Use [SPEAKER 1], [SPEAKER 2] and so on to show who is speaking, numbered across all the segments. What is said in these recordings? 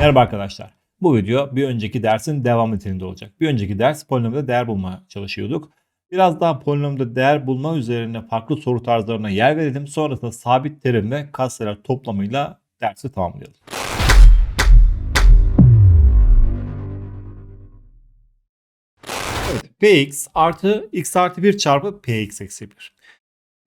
[SPEAKER 1] Merhaba arkadaşlar. Bu video bir önceki dersin devam niteliğinde olacak. Bir önceki ders polinomda değer bulmaya çalışıyorduk. Biraz daha polinomda değer bulma üzerine farklı soru tarzlarına yer verelim. Sonrasında sabit terim ve katsayılar toplamıyla dersi tamamlayalım. Evet, px artı x artı 1 çarpı px eksi 1.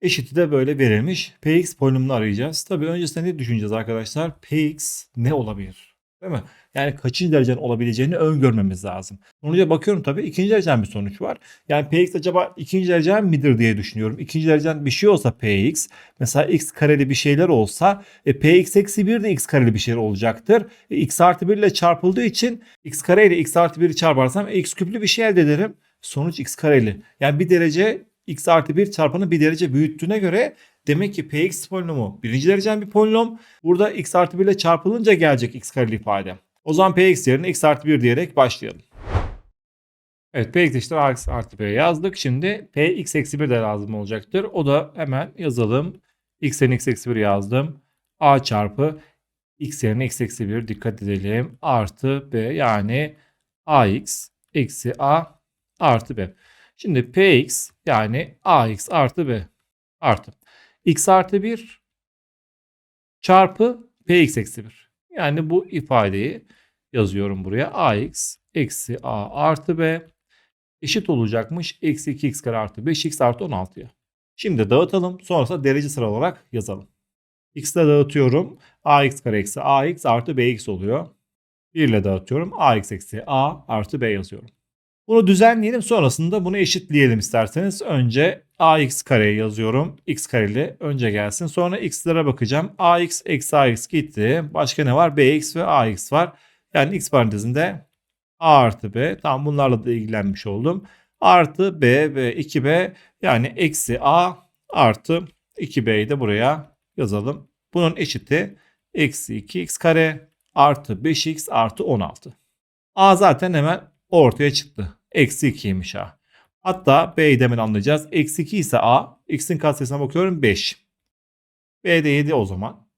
[SPEAKER 1] Eşiti de böyle verilmiş. Px polinomunu arayacağız. Tabii öncesinde ne düşüneceğiz arkadaşlar? Px ne olabilir? Değil mi? Yani kaçıncı derecenin olabileceğini öngörmemiz lazım. Sonuca bakıyorum tabii ikinci derecen bir sonuç var. Yani Px acaba ikinci derecen midir diye düşünüyorum. İkinci derecen bir şey olsa Px mesela x kareli bir şeyler olsa e, Px eksi 1 de x kareli bir şeyler olacaktır. E, x artı 1 ile çarpıldığı için x kare ile x artı 1'i çarparsam x küplü bir şey elde ederim. Sonuç x kareli. Yani bir derece x artı 1 çarpanı bir derece büyüttüğüne göre demek ki px polinomu birinci derecen bir polinom. Burada x artı 1 ile çarpılınca gelecek x kareli ifade. O zaman px yerine x artı 1 diyerek başlayalım. Evet px eşittir ax artı b yazdık. Şimdi px eksi 1 de lazım olacaktır. O da hemen yazalım. x yerine x eksi 1 yazdım. a çarpı x yerine x eksi 1 dikkat edelim. Artı b yani ax eksi a artı b. Şimdi px yani ax artı b artı x artı 1 çarpı px eksi 1. Yani bu ifadeyi yazıyorum buraya. ax eksi a artı b eşit olacakmış. Eksi 2x kare artı 5x artı 16'ya. Şimdi dağıtalım. Sonrasında derece sıra olarak yazalım. x'le dağıtıyorum. ax kare eksi ax artı bx oluyor. 1 ile dağıtıyorum. ax eksi a artı b yazıyorum. Bunu düzenleyelim sonrasında bunu eşitleyelim isterseniz. Önce ax kareyi yazıyorum. x kareli önce gelsin. Sonra x'lere bakacağım. ax eksi ax gitti. Başka ne var? bx ve ax var. Yani x parantezinde a artı b. Tamam bunlarla da ilgilenmiş oldum. Artı b ve 2b yani eksi a artı 2b'yi de buraya yazalım. Bunun eşiti eksi 2x kare artı 5x artı 16. a zaten hemen ortaya çıktı. Eksi 2'ymiş a. Hatta b'yi demin anlayacağız. Eksi 2 ise a. x'in katsayısına bakıyorum 5. b de 7 o zaman.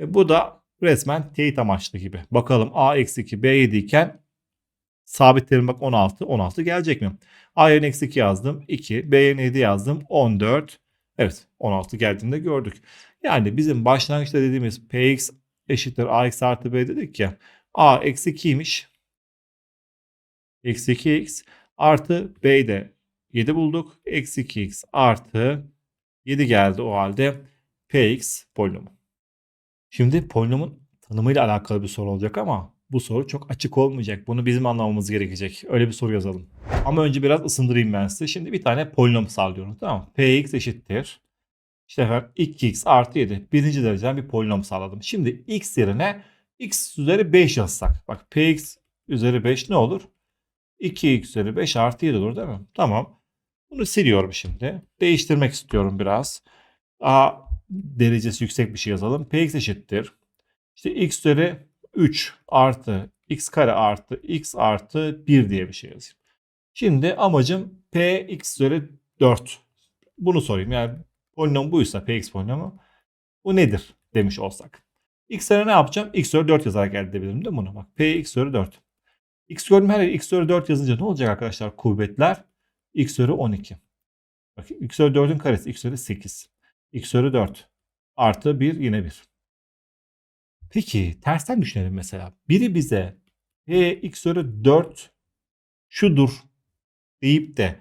[SPEAKER 1] E, bu da resmen teyit amaçlı gibi. Bakalım a eksi 2 b 7 iken sabit terim bak 16. 16 gelecek mi? a yerine eksi 2 yazdım. 2. b yerine 7 yazdım. 14. Evet 16 geldiğinde gördük. Yani bizim başlangıçta dediğimiz px eşittir ax artı b dedik ya. a eksi 2'ymiş. Eksi 2x artı b'yi de 7 bulduk. Eksi 2x artı 7 geldi o halde px polinomu. Şimdi polinomun tanımıyla alakalı bir soru olacak ama bu soru çok açık olmayacak. Bunu bizim anlamamız gerekecek. Öyle bir soru yazalım. Ama önce biraz ısındırayım ben size. Şimdi bir tane polinom sağlıyorum. Tamam px eşittir. İşte efendim 2x artı 7. Birinci dereceden bir polinom sağladım. Şimdi x yerine x üzeri 5 yazsak. Bak px üzeri 5 ne olur? 2x üzeri 5 artı 7 olur değil mi? Tamam. Bunu siliyorum şimdi. Değiştirmek istiyorum biraz. A derecesi yüksek bir şey yazalım. Px eşittir. İşte x üzeri 3 artı x kare artı x artı 1 diye bir şey yazayım. Şimdi amacım px üzeri 4. Bunu sorayım. Yani polinom buysa px polinomu bu nedir demiş olsak. x üzeri ne yapacağım? x üzeri 4 yazarak elde edebilirim değil mi bunu? Bak px üzeri 4. X gördüm her yere x üzeri 4 yazınca ne olacak arkadaşlar kuvvetler? x üzeri 12. Bak x üzeri 4'ün karesi x üzeri 8. x üzeri 4 artı 1 yine 1. Peki tersten düşünelim mesela. Biri bize e, x üzeri 4 şudur deyip de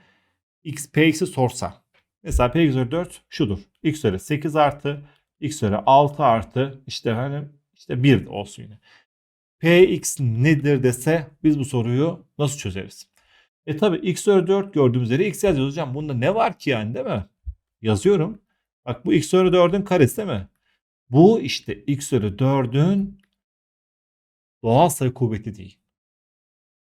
[SPEAKER 1] x px'i sorsa. Mesela p üzeri 4 şudur. x üzeri 8 artı x üzeri 6 artı işte efendim işte 1 olsun yine. Px nedir dese biz bu soruyu nasıl çözeriz? E tabi x üzeri 4 gördüğümüz yere x yazıyoruz hocam. Bunda ne var ki yani değil mi? Yazıyorum. Bak bu x üzeri 4'ün karesi değil mi? Bu işte x üzeri 4'ün doğal sayı kuvveti değil.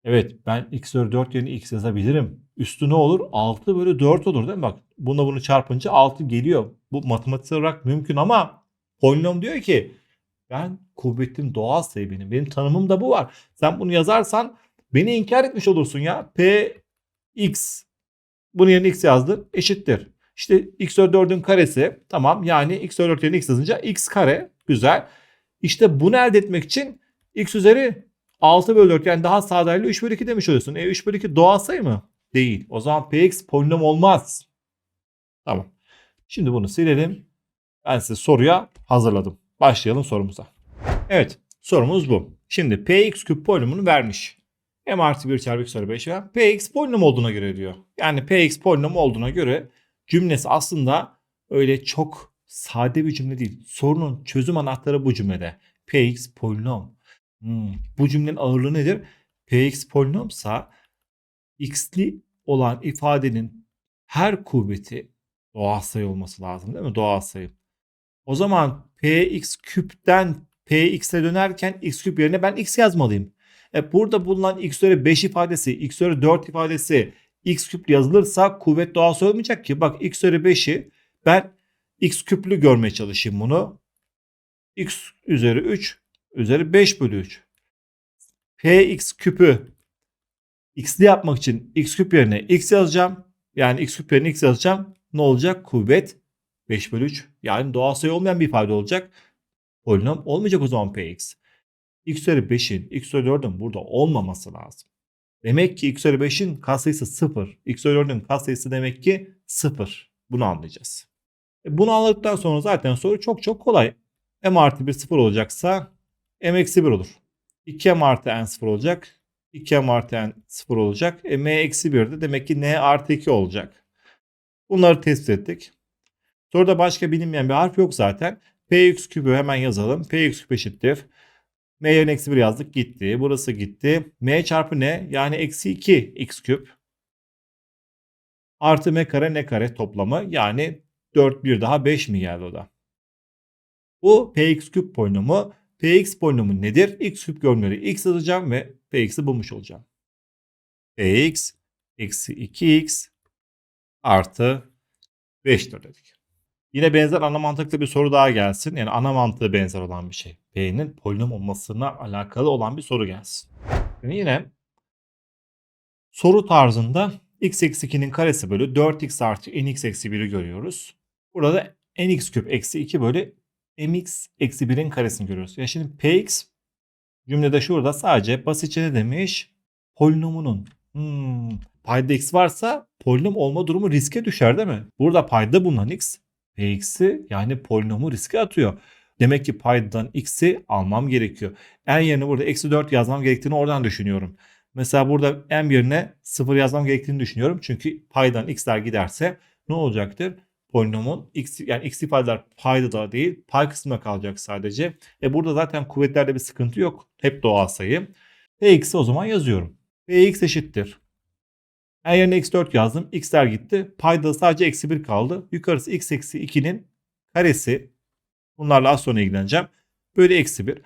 [SPEAKER 1] Evet ben x üzeri 4 yerine x yazabilirim. Üstü ne olur? 6 bölü 4 olur değil mi? Bak bununla bunu çarpınca 6 geliyor. Bu matematiksel olarak mümkün ama polinom diyor ki ben kuvvetim doğal sayı benim. Tanımım da bu var. Sen bunu yazarsan beni inkar etmiş olursun ya. P x bunun yerine x yazdın eşittir. İşte x üzeri 4'ün karesi tamam yani x üzeri 4 yerine x yazınca x kare güzel. İşte bunu elde etmek için x üzeri 6 bölü 4 yani daha sadayla 3 bölü 2 demiş oluyorsun. E 3 bölü 2 doğal sayı mı? Değil. O zaman px polinom olmaz. Tamam. Şimdi bunu silelim. Ben size soruya hazırladım. Başlayalım sorumuza. Evet sorumuz bu. Şimdi px küp polinomunu vermiş. m artı 1 çarpı x üzeri 5 ve px polinom olduğuna göre diyor. Yani px polinom olduğuna göre cümlesi aslında öyle çok sade bir cümle değil. Sorunun çözüm anahtarı bu cümlede. px polinom. Hmm, bu cümlenin ağırlığı nedir? px polinomsa x'li olan ifadenin her kuvveti doğal sayı olması lazım değil mi? Doğal sayı. O zaman px küpten px'e dönerken x küp yerine ben x yazmalıyım. E burada bulunan x üzeri 5 ifadesi, x üzeri 4 ifadesi x küp yazılırsa kuvvet doğal sayı olmayacak ki. Bak x üzeri 5'i ben x küplü görmeye çalışayım bunu. x üzeri 3 üzeri 5 bölü 3. px küpü x'li yapmak için x küp yerine x yazacağım. Yani x küp yerine x yazacağım. Ne olacak? Kuvvet 5 bölü 3. Yani doğal sayı olmayan bir ifade olacak. Polinom olmayacak o zaman px. x üzeri 5'in, x üzeri 4'ün burada olmaması lazım. Demek ki x üzeri 5'in katsayısı 0. x üzeri 4'ün katsayısı demek ki 0. Bunu anlayacağız. E bunu anladıktan sonra zaten soru çok çok kolay. m artı 1 0 olacaksa m eksi 1 olur. 2m artı n 0 olacak. 2m artı n 0 olacak. E, m eksi 1 de demek ki n artı 2 olacak. Bunları tespit ettik. Soruda başka bilinmeyen bir harf yok zaten. px küpü hemen yazalım. px küp eşittir. m yerine eksi 1 yazdık gitti. Burası gitti. m çarpı ne? Yani eksi 2 x küp. Artı m kare ne kare toplamı. Yani 4 bir daha 5 mi geldi o da? Bu px küp polinomu. px polinomu nedir? x küp görünümleri x yazacağım ve px'i bulmuş olacağım. px eksi 2x artı 5'tir dedik. Yine benzer ana mantıklı bir soru daha gelsin. Yani ana mantığı benzer olan bir şey. P'nin polinom olmasına alakalı olan bir soru gelsin. Yani yine soru tarzında x eksi 2'nin karesi bölü 4x artı nx eksi 1'i görüyoruz. Burada nx küp eksi 2 bölü mx eksi 1'in karesini görüyoruz. Ya şimdi px cümlede şurada sadece basitçe ne demiş? Polinomunun hmm, payda x varsa polinom olma durumu riske düşer değil mi? Burada payda bulunan x px'i yani polinomu riske atıyor. Demek ki paydadan x'i almam gerekiyor. En yerine burada eksi 4 yazmam gerektiğini oradan düşünüyorum. Mesela burada m yerine 0 yazmam gerektiğini düşünüyorum. Çünkü paydan x'ler giderse ne olacaktır? Polinomun x yani x ifadeler payda da değil pay kısmına kalacak sadece. E burada zaten kuvvetlerde bir sıkıntı yok. Hep doğal sayı. px'i o zaman yazıyorum. px eşittir. En yerine eksi 4 yazdım. X'ler gitti. Payda sadece eksi 1 kaldı. Yukarısı x eksi 2'nin karesi. Bunlarla az sonra ilgileneceğim. Böyle eksi 1.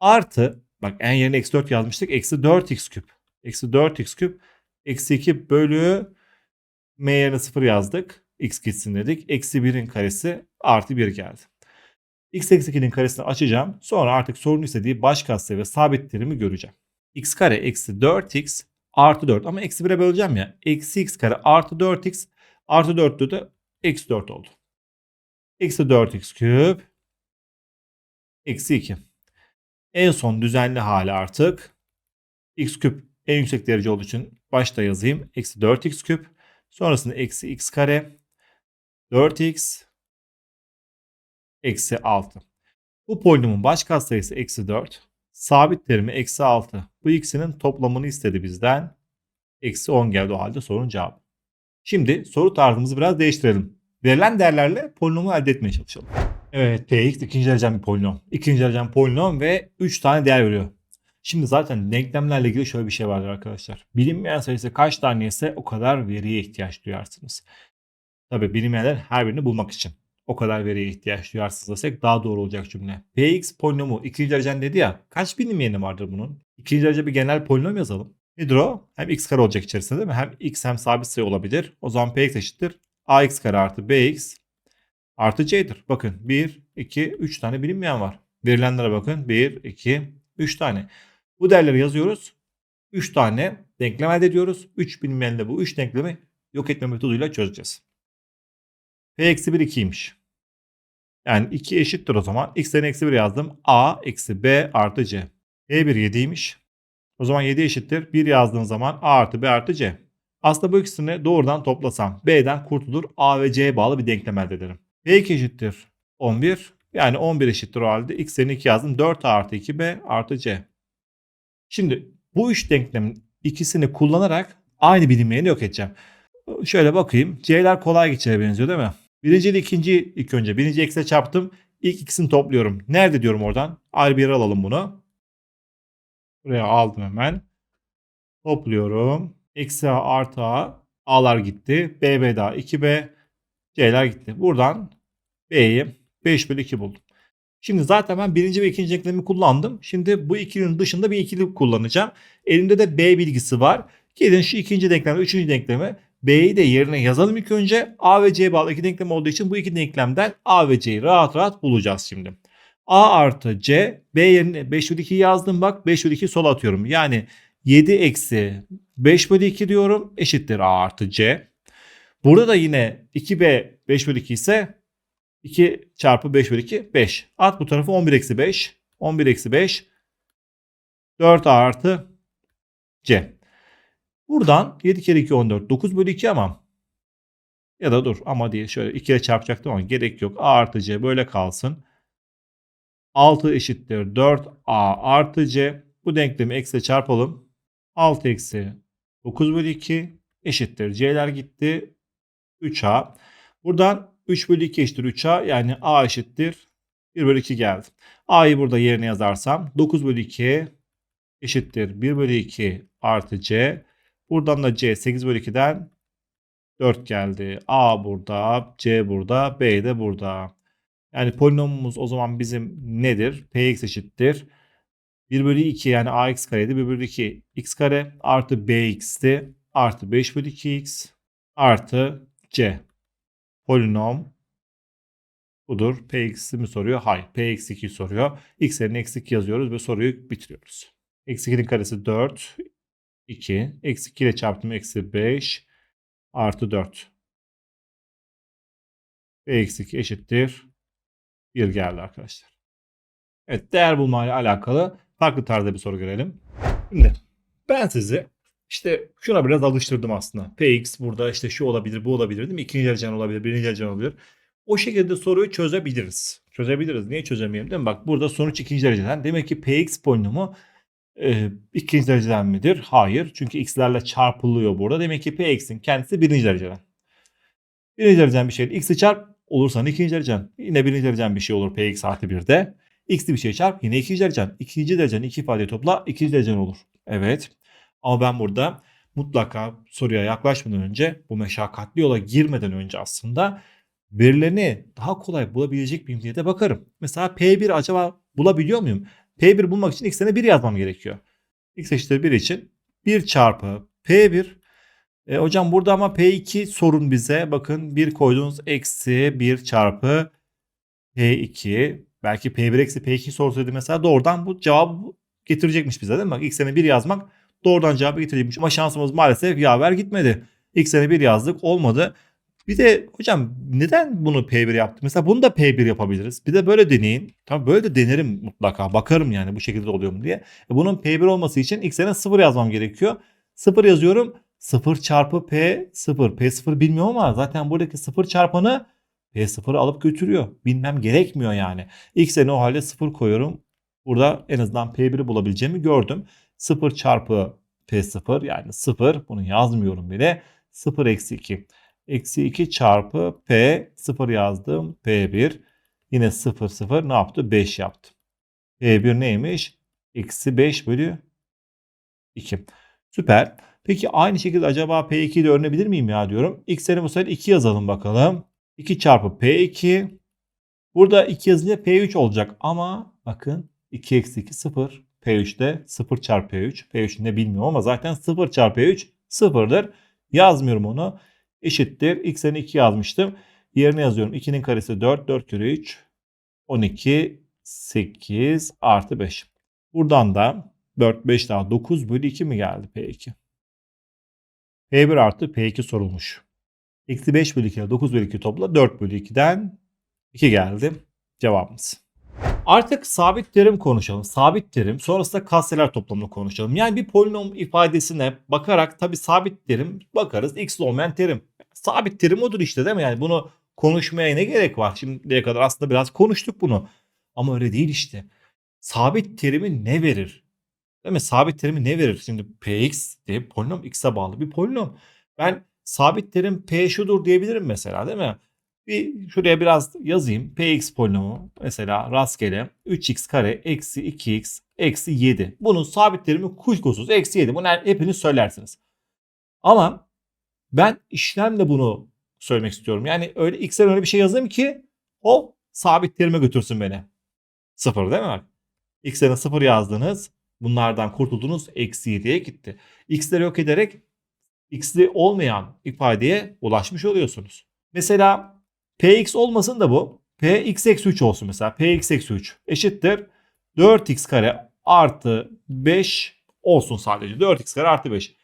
[SPEAKER 1] Artı bak en yerine eksi 4 yazmıştık. Eksi 4x küp. Eksi 4x küp. Eksi 2 bölü m yerine 0 yazdık. x gitsin dedik. Eksi 1'in karesi artı 1 geldi. x eksi 2'nin karesini açacağım. Sonra artık sorun istediği baş katsayı ve sabit göreceğim. x kare eksi 4x artı 4 ama eksi 1'e böleceğim ya. Eksi x kare artı 4x artı 4'tü de eksi 4 oldu. Eksi 4x küp eksi 2. En son düzenli hali artık x küp en yüksek derece olduğu için başta yazayım. Eksi 4x küp. Sonrasında eksi x kare 4x eksi 6. Bu polinomun baş katsayısı eksi 4. Sabit terimi eksi 6. Bu ikisinin toplamını istedi bizden. Eksi 10 geldi o halde sorunun cevabı. Şimdi soru tarzımızı biraz değiştirelim. Verilen değerlerle polinomu elde etmeye çalışalım. Evet px ikinci derecen bir polinom. İkinci derecen polinom ve 3 tane değer veriyor. Şimdi zaten denklemlerle ilgili şöyle bir şey vardır arkadaşlar. Bilinmeyen sayısı kaç tane ise o kadar veriye ihtiyaç duyarsınız. Tabi bilinmeyenler her birini bulmak için o kadar veriye ihtiyaç duyarsınız desek daha doğru olacak cümle. Px polinomu ikinci derecen dedi ya kaç bilinmeyeni vardır bunun? İkinci derece bir genel polinom yazalım. Nedir o? Hem x kare olacak içerisinde değil mi? Hem x hem sabit sayı olabilir. O zaman px eşittir. ax kare artı bx artı c'dir. Bakın 1, 2, 3 tane bilinmeyen var. Verilenlere bakın. 1, 2, 3 tane. Bu değerleri yazıyoruz. 3 tane denklem elde ediyoruz. 3 bilinmeyenle bu 3 denklemi yok etme metoduyla çözeceğiz. P eksi 1 2'ymiş. Yani 2 eşittir o zaman. X'den eksi 1 yazdım. A eksi B artı C. P1 7'ymiş. O zaman 7 eşittir. 1 yazdığın zaman A artı B artı C. Aslında bu ikisini doğrudan toplasam B'den kurtulur A ve C'ye bağlı bir denklem elde ederim. B2 eşittir 11. Yani 11 eşittir o halde. X yerine 2 yazdım. 4A artı 2B artı C. Şimdi bu üç denklemin ikisini kullanarak aynı bilinmeyeni yok edeceğim. Şöyle bakayım. C'ler kolay geçere benziyor değil mi? Birinci ile ikinci ilk önce. Birinci eksiye çarptım. İlk ikisini topluyorum. Nerede diyorum oradan? Ayrı bir yere alalım bunu. Buraya aldım hemen. Topluyorum. Eksi A artı A. A'lar gitti. B, B daha 2B. C'ler gitti. Buradan B'yi 5 bölü 2 buldum. Şimdi zaten ben birinci ve ikinci denklemi kullandım. Şimdi bu ikilinin dışında bir ikili kullanacağım. Elimde de B bilgisi var. Gelin şu ikinci denklemi, üçüncü denklemi B'yi de yerine yazalım ilk önce. A ve C bağlı iki denklem olduğu için bu iki denklemden A ve C'yi rahat rahat bulacağız şimdi. A artı C, B yerine 5 bölü 2 yazdım bak 5 bölü 2 sola atıyorum. Yani 7 eksi 5 bölü 2 diyorum eşittir A artı C. Burada da yine 2B 5 bölü 2 ise 2 çarpı 5 bölü 2 5. At bu tarafı 11 eksi 5. 11 eksi 5 4A artı C. Buradan 7 kere 2 14 9 bölü 2 ama ya da dur ama diye şöyle 2 ile çarpacaktım ama gerek yok. A artı C böyle kalsın. 6 eşittir 4A artı C. Bu denklemi eksi çarpalım. 6 eksi 9 bölü 2 eşittir. C'ler gitti. 3A. Buradan 3 bölü 2 eşittir 3A. Yani A eşittir 1 bölü 2 geldi. A'yı burada yerine yazarsam 9 bölü 2 eşittir 1 bölü 2 artı C. Buradan da C 8 bölü 2'den 4 geldi. A burada, C burada, B de burada. Yani polinomumuz o zaman bizim nedir? Px eşittir. 1 bölü 2 yani ax kareydi. 1 bölü 2 x kare artı bx'ti. Artı 5 bölü 2x artı c. Polinom budur. Px'i mi soruyor? Hayır. Px 2 soruyor. x yerine eksi 2 yazıyoruz ve soruyu bitiriyoruz. Eksi 2'nin karesi 4. 2. Eksi 2 ile çarptım. Eksi 5 artı 4. Px 2 eşittir 1 geldi arkadaşlar. Evet değer bulma ile alakalı farklı tarzda bir soru görelim. Şimdi ben sizi işte şuna biraz alıştırdım aslında. Px burada işte şu olabilir bu olabilir değil mi? İkinci derecen olabilir birinci derecen olabilir. O şekilde soruyu çözebiliriz. Çözebiliriz. Niye çözemeyelim değil mi? Bak burada sonuç ikinci dereceden. Demek ki px polinomu e, ikinci dereceden midir? Hayır. Çünkü x'lerle çarpılıyor burada. Demek ki px'in kendisi birinci dereceden. Birinci dereceden bir şey. X'i çarp olursa ikinci derecen. Yine birinci derecen bir şey olur px artı 1'de. X'li bir şey çarp yine ikinci derecen. İkinci derecen iki ifadeyi topla ikinci derecen olur. Evet. Ama ben burada mutlaka soruya yaklaşmadan önce bu meşakkatli yola girmeden önce aslında verilerini daha kolay bulabilecek miyim diye de bakarım. Mesela P1 acaba bulabiliyor muyum? P1 bulmak için x'ine 1 yazmam gerekiyor. x eşittir 1 için 1 çarpı P1 e, hocam burada ama P2 sorun bize. Bakın 1 koydunuz eksi 1 çarpı P2. Belki P1 eksi P2 sorsaydı mesela doğrudan bu cevabı getirecekmiş bize değil mi? Bak x'ine 1 yazmak doğrudan cevabı getirecekmiş. Ama şansımız maalesef yaver gitmedi. X'ine 1 yazdık olmadı. Bir de hocam neden bunu P1 yaptı? Mesela bunu da P1 yapabiliriz. Bir de böyle deneyin. Tabii böyle de denerim mutlaka. Bakarım yani bu şekilde oluyor mu diye. E bunun P1 olması için x'ine 0 yazmam gerekiyor. 0 yazıyorum. 0 çarpı P 0. P 0 bilmiyorum ama zaten buradaki 0 çarpanı P 0 alıp götürüyor. Bilmem gerekmiyor yani. X'e o halde 0 koyuyorum. Burada en azından P1'i bulabileceğimi gördüm. 0 çarpı P 0 yani 0 bunu yazmıyorum bile. 0 eksi 2. Eksi 2 çarpı P 0 yazdım. P1 yine 0 0 ne yaptı? 5 yaptı. P1 neymiş? Eksi 5 bölü 2. Süper. Peki aynı şekilde acaba P2'yi de öğrenebilir miyim ya diyorum. X'leri bu sefer 2 yazalım bakalım. 2 çarpı P2. Burada 2 yazınca P3 olacak ama bakın 2 eksi 2 0. P3'te 0 çarpı P3. P3'ü ne bilmiyorum ama zaten 0 çarpı P3 0'dır. Yazmıyorum onu. Eşittir. X'lerini 2 yazmıştım. Yerine yazıyorum. 2'nin karesi 4. 4 kere 3. 12. 8 artı 5. Buradan da 4, 5 daha 9 bölü 2 mi geldi P2? P1 artı P2 sorulmuş. Eksi 5 bölü 2 ile 9 bölü 2 topla 4 bölü 2'den 2 geldi cevabımız. Artık sabit terim konuşalım. Sabit terim sonrasında katsayılar toplamını konuşalım. Yani bir polinom ifadesine bakarak tabi sabit terim bakarız x olmayan terim. Sabit terim odur işte değil mi? Yani bunu konuşmaya ne gerek var? Şimdiye kadar aslında biraz konuştuk bunu. Ama öyle değil işte. Sabit terimi ne verir? Değil mi? Sabit terimi ne verir? Şimdi px diye polinom x'e bağlı bir polinom. Ben sabit terim p şudur diyebilirim mesela değil mi? Bir şuraya biraz yazayım. Px polinomu mesela rastgele 3x kare eksi 2x eksi 7. Bunun sabit terimi kuşkusuz eksi 7. Bunu hepiniz söylersiniz. Ama ben işlemle bunu söylemek istiyorum. Yani öyle x'e öyle bir şey yazayım ki o sabit terime götürsün beni. Sıfır değil mi? X'e sıfır yazdınız. Bunlardan kurtuldunuz. Eksi 7'ye gitti. X'leri yok ederek x'li olmayan ifadeye ulaşmış oluyorsunuz. Mesela px olmasın da bu. px eksi 3 olsun mesela. px eksi 3 eşittir 4x kare artı 5 olsun sadece. 4x kare artı 5.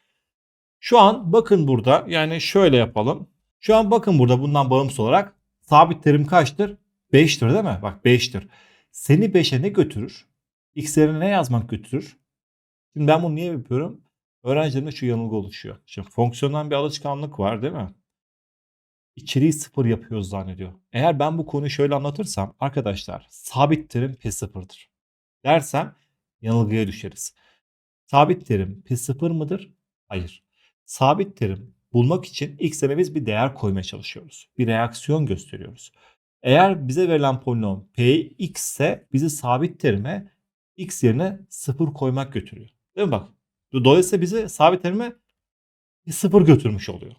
[SPEAKER 1] Şu an bakın burada yani şöyle yapalım. Şu an bakın burada bundan bağımsız olarak sabit terim kaçtır? 5'tir değil mi? Bak 5'tir. Seni 5'e ne götürür? X yerine ne yazmak götürür? Şimdi ben bunu niye yapıyorum? Öğrencilerimde şu yanılgı oluşuyor. Şimdi fonksiyondan bir alışkanlık var değil mi? İçeriği sıfır yapıyoruz zannediyor. Eğer ben bu konuyu şöyle anlatırsam arkadaşlar sabit terim P sıfırdır. Dersem yanılgıya düşeriz. Sabit terim P sıfır mıdır? Hayır. Sabit terim bulmak için ilk sene biz bir değer koymaya çalışıyoruz. Bir reaksiyon gösteriyoruz. Eğer bize verilen polinom px ise bizi sabit terime x yerine 0 koymak götürüyor. Değil mi bak? Dolayısıyla bizi sabit terime 0 götürmüş oluyor.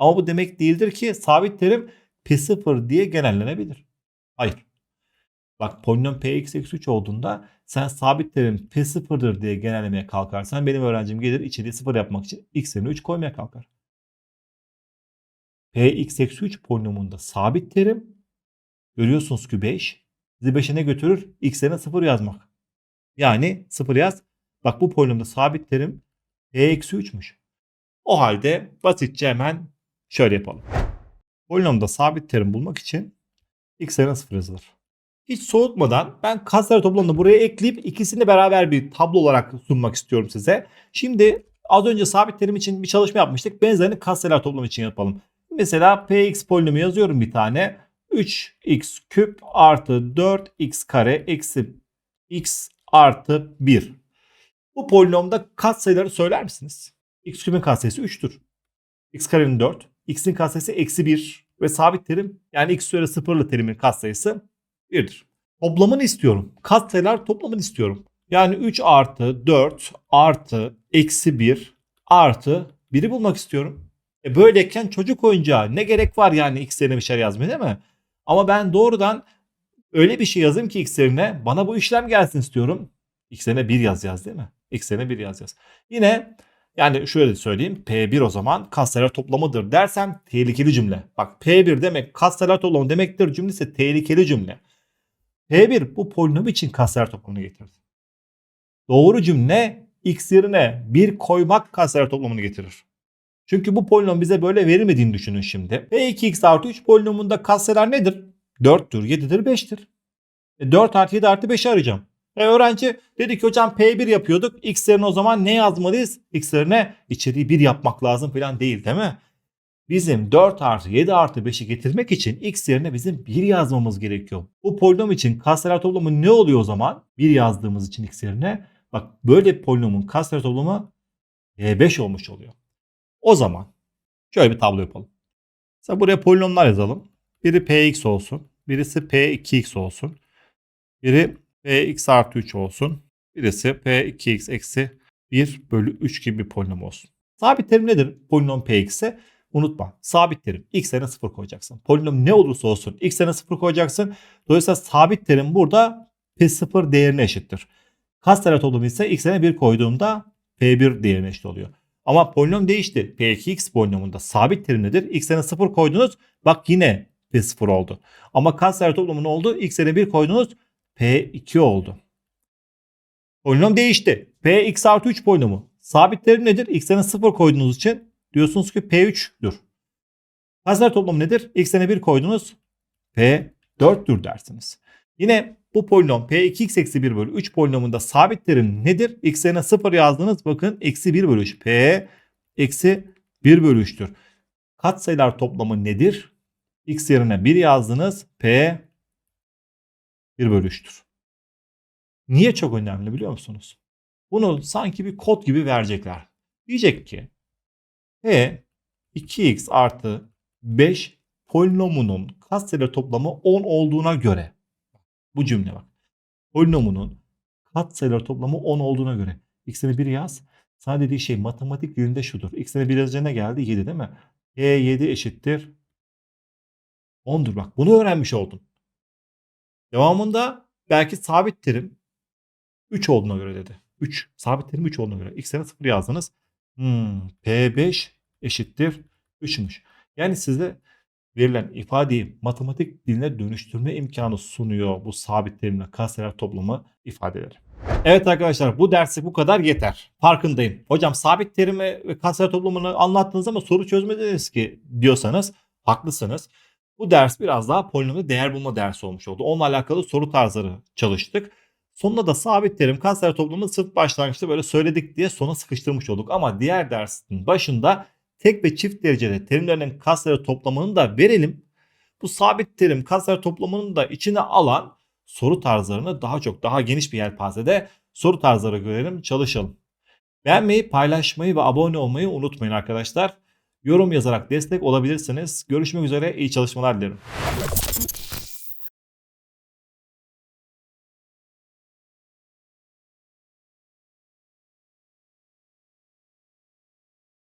[SPEAKER 1] Ama bu demek değildir ki sabit terim p0 diye genellenebilir. Hayır. Bak polinom px eksi 3 olduğunda sen sabit terim p0'dır diye genellemeye kalkarsan benim öğrencim gelir içeriği 0 yapmak için x yerine 3 koymaya kalkar. px eksi 3 polinomunda sabit terim görüyorsunuz ki 5 bizi 5'e ne götürür? x yerine 0 yazmak. Yani 0 yaz. Bak bu polinomda sabit terim p eksi 3'müş. O halde basitçe hemen şöyle yapalım. Polinomda sabit terim bulmak için x yerine 0 yazılır. Hiç soğutmadan ben katsayılar toplamını buraya ekleyip ikisini beraber bir tablo olarak sunmak istiyorum size. Şimdi az önce sabit terim için bir çalışma yapmıştık. Benzerini katsayılar toplamı için yapalım. Mesela px polinomu yazıyorum bir tane. 3x küp artı 4x kare eksi x artı 1. Bu polinomda katsayıları söyler misiniz? x küpün katsayısı 3'tür. x karenin 4. x'in katsayısı eksi 1 ve sabit terim yani x üzeri sıfırlı terimin katsayısı 1'dir. Toplamını istiyorum. Katsayılar toplamını istiyorum. Yani 3 artı 4 artı eksi 1 artı 1'i bulmak istiyorum. E böyleyken çocuk oyuncağı ne gerek var yani x yerine bir şey yazmaya değil mi? Ama ben doğrudan öyle bir şey yazayım ki x yerine bana bu işlem gelsin istiyorum. X yerine 1 yaz yaz değil mi? X yerine 1 yaz yaz. Yine yani şöyle söyleyeyim. P1 o zaman katsayılar toplamıdır dersem tehlikeli cümle. Bak P1 demek katsayılar toplamı demektir cümlesi tehlikeli cümle. P1 bu polinom için katsayılar toplamını getirdi. Doğru cümle x yerine 1 koymak katsayılar toplamını getirir. Çünkü bu polinom bize böyle verilmediğini düşünün şimdi. P2x artı 3 polinomunda katsayılar nedir? 4'tür, 7'dir, 5'tir. E 4 artı 7 artı 5'i arayacağım. E öğrenci dedi ki hocam P1 yapıyorduk. X yerine o zaman ne yazmalıyız? X yerine içeriği 1 yapmak lazım falan değil değil mi? Bizim 4 artı 7 artı 5'i getirmek için x yerine bizim 1 yazmamız gerekiyor. Bu polinom için katsayılar toplamı ne oluyor o zaman? 1 yazdığımız için x yerine. Bak böyle bir polinomun katsayılar toplamı 5 olmuş oluyor. O zaman şöyle bir tablo yapalım. Mesela buraya polinomlar yazalım. Biri px olsun. Birisi p2x olsun. Biri px artı 3 olsun. Birisi p2x eksi 1 bölü 3 gibi bir polinom olsun. Sabit terim nedir? Polinom px'e unutma. Sabit terim. x yerine 0 koyacaksın. Polinom ne olursa olsun x yerine 0 koyacaksın. Dolayısıyla sabit terim burada p0 değerine eşittir. Katsayılar toplamı ise x yerine 1 koyduğumda p1 değerine eşit oluyor. Ama polinom değişti. P2x polinomunda sabit terim nedir? X yerine 0 koydunuz. Bak yine P0 oldu. Ama katsayılar toplamı ne oldu? X yerine 1 koydunuz. P2 oldu. Polinom değişti. Px artı 3 polinomu. Sabit terim nedir? X yerine 0 koyduğunuz için diyorsunuz ki P3'dür. Katsayılar toplamı nedir? X yerine 1 koydunuz. P4'tür dersiniz. Yine Bu polinom p2x eksi 1 bölü 3 polinomunda sabit terim nedir? x yerine 0 yazdınız. Bakın eksi 1 bölü 3. p eksi 1 bölü 3'tür. Katsayılar toplamı nedir? x yerine 1 yazdınız. p 1 bölü 3'tür. Niye çok önemli biliyor musunuz? Bunu sanki bir kod gibi verecekler. Diyecek ki p 2x artı 5 polinomunun katsayılar toplamı 10 olduğuna göre bu cümle bak. Polinomunun katsayılar toplamı 10 olduğuna göre x'ine 1 yaz. Sana dediği şey matematik dilinde şudur. x'ine 1 yazınca ne geldi? 7 değil mi? e 7 eşittir 10'dur bak. Bunu öğrenmiş oldun. Devamında belki sabit terim 3 olduğuna göre dedi. 3. Sabit terim 3 olduğuna göre. X'ine 0 yazdınız. Hmm, P5 eşittir 3'müş. Yani size verilen ifadeyi matematik diline dönüştürme imkanı sunuyor bu sabit terimle katsayılar toplamı ifadeleri. Evet arkadaşlar bu dersi bu kadar yeter. Farkındayım. Hocam sabit terimi ve katsayılar toplamını anlattınız ama soru çözmediniz ki diyorsanız haklısınız. Bu ders biraz daha polinomda değer bulma dersi olmuş oldu. Onunla alakalı soru tarzları çalıştık. Sonunda da sabit terim katsayılar toplamını sırf başlangıçta böyle söyledik diye sona sıkıştırmış olduk. Ama diğer dersin başında tek ve çift derecede terimlerinin katsayılar toplamını da verelim. Bu sabit terim katsayılar toplamını da içine alan soru tarzlarını daha çok daha geniş bir yelpazede soru tarzları görelim çalışalım. Beğenmeyi, paylaşmayı ve abone olmayı unutmayın arkadaşlar. Yorum yazarak destek olabilirsiniz. Görüşmek üzere iyi çalışmalar dilerim.